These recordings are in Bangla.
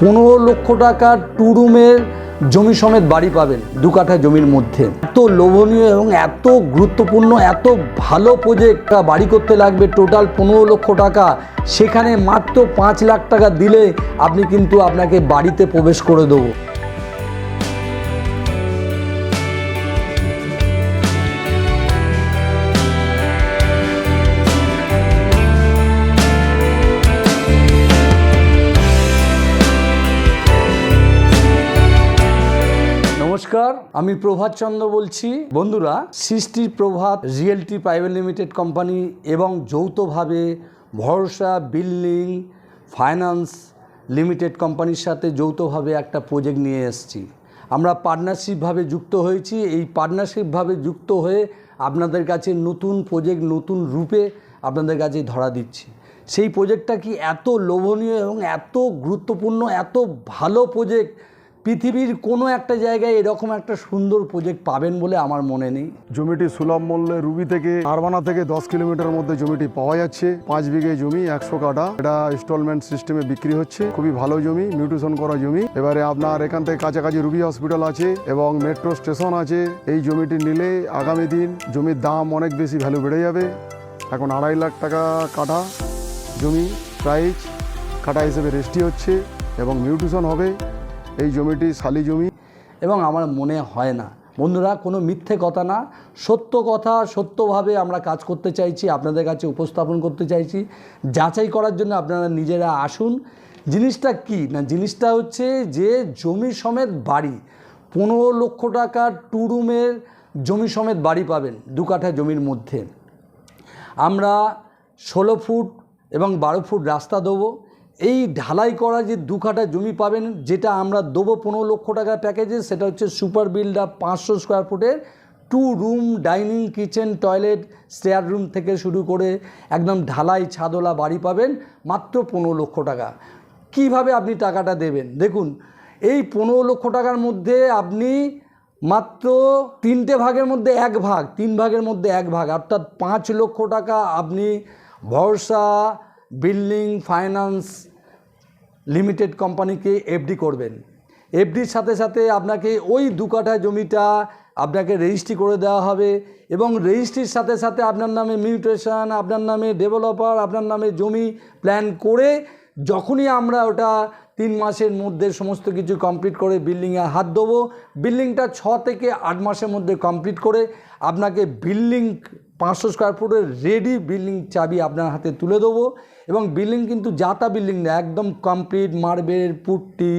পনেরো লক্ষ টাকার টু রুমের জমি সমেত বাড়ি পাবেন, দু কাঠা জমির মধ্যে। এত লোভনীয় এবং এত গুরুত্বপূর্ণ, এত ভালো প্রজেক্ট বাড়ি করতে লাগবে টোটাল পনেরো লক্ষ টাকা। সেখানে মাত্র পাঁচ লাখ টাকা দিলে আপনি কিন্তু আপনাকে বাড়িতে প্রবেশ করে দেবো। নমস্কার, আমি প্রভাত চন্দ্র বলছি। বন্ধুরা, Srishti Prabhat realty private limited company এবং যৌথভাবে ভরসা বিল্ডিং ফাইন্যান্স লিমিটেড কোম্পানির সাথে যৌথভাবে একটা প্রজেক্ট নিয়ে এসেছি। আমরা পার্টনারশিপভাবে যুক্ত হয়েছি। এই পার্টনারশিপভাবে যুক্ত হয়ে আপনাদের কাছে নতুন প্রজেক্ট নতুন রূপে আপনাদের কাছে ধরা দিচ্ছি। সেই প্রজেক্টটা কি এত লোভনীয় এবং এত গুরুত্বপূর্ণ, এত ভালো প্রজেক্ট পৃথিবীর কোনো একটা জায়গায় এরকম একটা সুন্দর প্রজেক্ট পাবেন বলে আমার মনে নেই। জমিটি সুলভ মূল্যে রুবি থেকে আরবানা থেকে দশ কিলোমিটার মধ্যে জমিটি পাওয়া যাচ্ছে। পাঁচ বিঘে জমি, একশো কাটা এটা ইনস্টলমেন্ট সিস্টেমে বিক্রি হচ্ছে। খুবই ভালো জমি মিউটেশন করা জমি। এবারে আপনার এখান থেকে কাছাকাছি রুবি হসপিটাল আছে এবং মেট্রো স্টেশন আছে। এই জমিটি নিলে আগামী দিন জমির দাম অনেক বেশি ভ্যালু বেড়ে যাবে। এখন আড়াই লাখ টাকা কাটা জমি প্রাইস কাটা হিসেবে রেস্টি হচ্ছে এবং মিউটেশন হবে। এই জমিটি শালি জমি। এবং আমার মনে হয় না। বন্ধুরা, কোনো মিথ্যে কথা না। সত্য কথা সত্যভাবে আমরা কাজ করতে চাইছি, আপনাদের কাছে উপস্থাপন করতে চাইছি। যাচাই করার জন্য আপনারা নিজেরা আসুন। জিনিসটা কি? না, জিনিসটা হচ্ছে যে জমি সমেত বাড়ি, পনেরো লক্ষ টাকার টু রুমের জমি সমেত বাড়ি পাবেন দু কাঠা জমির মধ্যে। আমরা ষোলো ফুট এবং বারো ফুট রাস্তা দেবো। এই ঢালাই করা যে দু কাঠা জমি পাবেন, যেটা আমরা দেবো পনেরো লক্ষ টাকার প্যাকেজে, সেটা হচ্ছে সুপার বিল্ডার পাঁচশো স্কোয়ার ফুটের two room dining kitchen toilet stair room থেকে শুরু করে একদম ঢালাই ছাদলা বাড়ি পাবেন মাত্র পনেরো লক্ষ টাকা। কীভাবে আপনি টাকাটা দেবেন? দেখুন, এই পনেরো লক্ষ টাকার মধ্যে আপনি মাত্র তিনটে ভাগের মধ্যে এক ভাগ, তিন ভাগের মধ্যে এক ভাগ, অর্থাৎ পাঁচ লক্ষ টাকা আপনি ভরসা বিল্ডিং ফাইন্যান্স লিমিটেড কোম্পানিকে এফডি করবেন। এফডির সাথে সাথে আপনাকে ওই দু কাঠা জমিটা আপনাকে রেজিস্ট্রি করে দেওয়া হবে এবং রেজিস্ট্রির সাথে সাথে আপনার নামে মিউটেশন আপনার নামে ডেভেলপার আপনার নামে জমি প্ল্যান করে যখনই আমরা ওটা তিন মাসের মধ্যে সমস্ত কিছু কমপ্লিট করে বিল্ডিংয়ে হাত দেবো। বিল্ডিংটা ছ থেকে আট মাসের মধ্যে কমপ্লিট করে আপনাকে বিল্ডিং পাঁচশো স্কোয়ার ফুটের রেডি বিল্ডিং চাবি আপনার হাতে তুলে দেবো এবং বিল্ডিং কিন্তু যাতা বিল্ডিং না, একদম কমপ্লিট মার্বেল পুট্টি,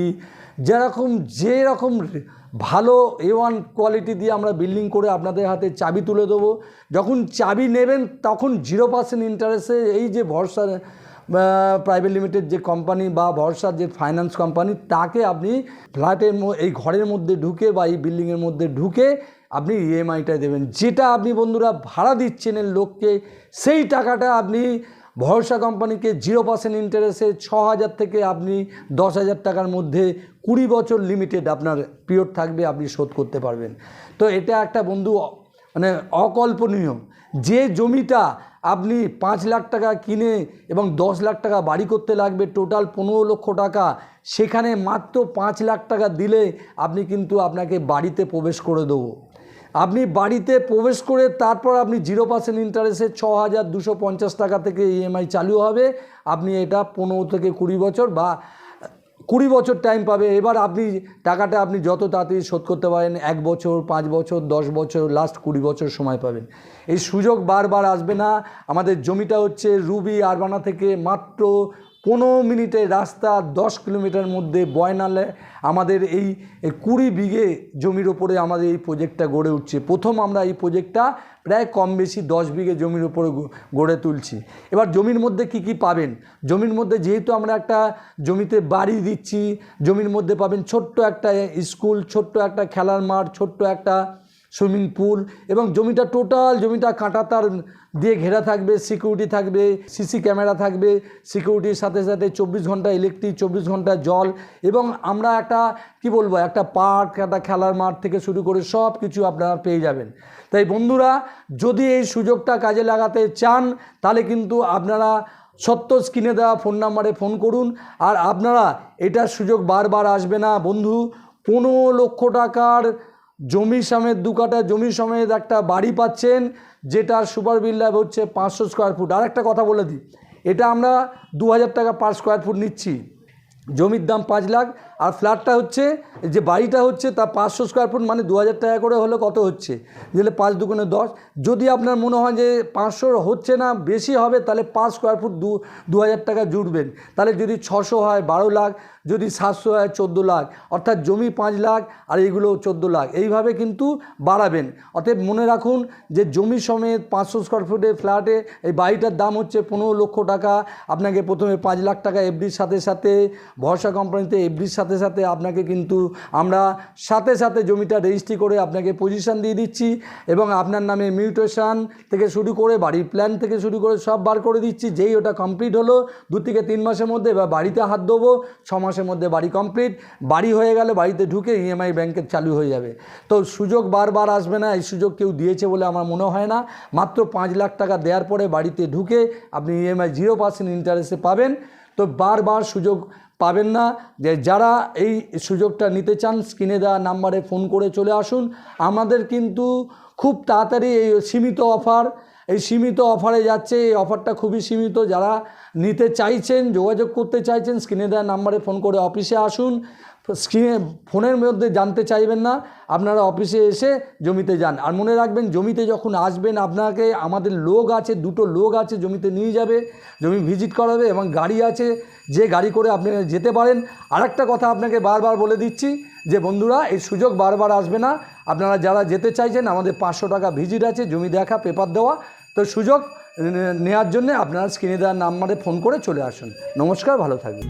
যেরকম যেরকম ভালো এ ওয়ান কোয়ালিটি দিয়ে আমরা বিল্ডিং করে আপনাদের হাতে চাবি তুলে দেবো। যখন চাবি নেবেন তখন জিরো পার্সেন্ট ইন্টারেস্টে এই যে ভরসা প্রাইভেট লিমিটেড যে কোম্পানি বা ভরসার যে ফাইন্যান্স কোম্পানি তাকে আপনি ফ্ল্যাটের এই ঘরের মধ্যে ঢুকে বা এই বিল্ডিংয়ের মধ্যে ঢুকে আপনি ইএমআইটা দেবেন। যেটা আপনি বন্ধুরা ভাড়া দিচ্ছেন লোককে, সেই টাকাটা আপনি ভরসা কোম্পানিকে জিরো পার্সেন্ট ইন্টারেস্টে ছ হাজার থেকে আপনি দশ হাজার টাকার মধ্যে কুড়ি বছর লিমিটেড আপনার পিরিয়ড থাকবে, আপনি শোধ করতে পারবেন। তো এটা একটা বন্ধু মানে অকল্পনীয়। যে জমিটা আপনি পাঁচ লাখ টাকা কিনে এবং দশ লাখ টাকা বাড়ি করতে লাগবে টোটাল পনেরো লক্ষ টাকা, সেখানে মাত্র পাঁচ লাখ টাকা দিলে আপনি কিন্তু আপনাকে বাড়িতে প্রবেশ করে দেবো। আপনি বাড়িতে প্রবেশ করে তারপর আপনি জিরো পার্সেন্ট ইন্টারেস্টে ছ হাজার দুশো পঞ্চাশ টাকা থেকে ইএমআই চালু হবে। আপনি এটা পনেরো থেকে কুড়ি বছর বা কুড়ি বছর টাইম পাবে। এবার আপনি টাকাটা আপনি যত তাড়াতাড়ি শোধ করতে পারেন, এক বছর, পাঁচ বছর, দশ বছর লাস্ট কুড়ি বছর সময় পাবেন। এই সুযোগ বারবার আসবে না। আমাদের জমিটা হচ্ছে রুবি আরবানা থেকে মাত্র পনেরো মিনিটের রাস্তা, দশ কিলোমিটার মধ্যে বয়নালে আমাদের এই কুড়ি বিঘে জমির ওপরে আমাদের এই প্রজেক্টটা গড়ে উঠছে। প্রথম আমরা এই প্রজেক্টটা প্রায় কম বেশি দশ বিঘে জমির ওপরে গড়ে তুলছি। এবার জমির মধ্যে কি কি পাবেন? জমির মধ্যে যেহেতু আমরা একটা জমিতে বাড়ি দিচ্ছি, জমির মধ্যে পাবেন ছোট্ট একটা স্কুল, ছোট্ট একটা খেলার মাঠ, ছোট্ট একটা সুইমিং পুল এবং জমিটা টোটাল, জমিটা কাঁটা তার দিয়ে ঘেরা থাকবে, সিকিউরিটি থাকবে, সিসি ক্যামেরা থাকবে, সিকিউরিটির সাথে সাথে চব্বিশ ঘণ্টা ইলেকট্রিক, চব্বিশ ঘণ্টা জল এবং আমরা একটা, কি বলব, একটা পার্ক, একটা খেলার মাঠ থেকে শুরু করে সব কিছু আপনারা পেয়ে যাবেন। তাই বন্ধুরা, যদি এই সুযোগটা কাজে লাগাতে চান, তাহলে কিন্তু আপনারা সত্য স্ক্রিনে দেওয়া ফোন নাম্বারে ফোন করুন। আর আপনারা এটার সুযোগ বারবার আসবে না। বন্ধু, পনেরো লক্ষ টাকার জমি সমেত দু কাটা জমি সমেত একটা বাড়ি পাচ্ছেন, যেটার সুপার বিল্ডার হচ্ছে পাঁচশো স্কোয়ার ফুট আর একটা কথা বলে দিই, এটা আমরা দু হাজার টাকা পার স্কোয়ার ফুট নিচ্ছি। জমির দাম পাঁচ লাখ, আর ফ্ল্যাটটা হচ্ছে, যে বাড়িটা হচ্ছে তা পাঁচশো স্কোয়ার ফুট মানে দু হাজার টাকা করে হলে কত হচ্ছে? যেলে পাঁচ দুগুণে দশ। যদি আপনার মনে হয় যে পাঁচশো হচ্ছে না, বেশি হবে, তাহলে পাঁচ স্কোয়ার ফুট দু দু টাকা জুড়বেন তাহলে যদি ছশো হয়, বারো লাখ যদি সাতশো হয় চোদ্দ লাখ, অর্থাৎ জমি পাঁচ লাখ আর এইগুলো চোদ্দ লাখ, এইভাবে কিন্তু বাড়াবেন। অতএব মনে রাখুন যে জমি সমেত পাঁচশো স্কোয়ার ফুটের ফ্ল্যাটে এই বাড়িটার দাম হচ্ছে পনেরো লক্ষ টাকা, আপনাকে প্রথমে পাঁচ লাখ টাকা এফডির সাথে সাথে, ভরসা কোম্পানিতে এফডির সাথে সাথে আপনাকে কিন্তু আমরা সাথে সাথে জমিটা রেজিস্ট্রি করে আপনাকে পজিশন দিয়ে দিচ্ছি এবং আপনার নামে মিউটেশন থেকে শুরু করে বাড়ির প্ল্যান থেকে শুরু করে সব বার করে দিচ্ছি। যেই ওটা কমপ্লিট হলো, দু থেকে তিন মাসের মধ্যে এবার বাড়িতে হাত দেবো ছ মাসের মধ্যে বাড়ি কমপ্লিট বাড়ি হয়ে গেলে বাড়িতে ঢুকে ইএমআই ব্যাংকের চালু হয়ে যাবে। তো সুযোগ বারবার আসবে না, এই সুযোগ কেউ দিয়েছে বলে আমার মনে হয় না। মাত্র পাঁচ লাখ টাকা দেওয়ার পরে বাড়িতে ঢুকে আপনি ইএমআই জিরো পার্সেন্ট ইন্টারেস্টে পাবেন। তো বারবার সুযোগ পাবেন না। যে যারা এই সুযোগটা নিতে চান, স্ক্রিনে দেওয়া নাম্বারে ফোন করে চলে আসুন। আমাদের কিন্তু খুব তাড়াতাড়ি এই সীমিত অফার এই সীমিত অফারে যাচ্ছে, এই অফারটা খুবই সীমিত। যারা নিতে চাইছেন, যোগাযোগ করতে চাইছেন, স্ক্রিনে দেওয়া নাম্বারে ফোন করে অফিসে আসুন। স্ক্রিনে ফোনের মধ্যে জানতে চাইবেন না, আপনারা অফিসে এসে জমিতে যান। আর মনে রাখবেন, জমিতে যখন আসবেন, আপনাকে আমাদের লোক আছে, দুটো লোক আছে জমিতে নিয়ে যাবে, জমি ভিজিট করাবে এবং গাড়ি আছে, যে গাড়ি করে আপনি যেতে পারেন। আরেকটা কথা আপনাকে বারবার বলে দিচ্ছি যে, বন্ধুরা, এই সুযোগ বারবার আসবে না। আপনারা যারা যেতে চাইছেন, আমাদের পাঁচশো টাকা ভিজিট আছে, জমি দেখা, পেপার দেওয়া। তো সুযোগ নেওয়ার জন্য আপনারা স্ক্রিনে দেওয়ার নাম্বারে ফোন করে চলে আসুন। নমস্কার, ভালো থাকবেন।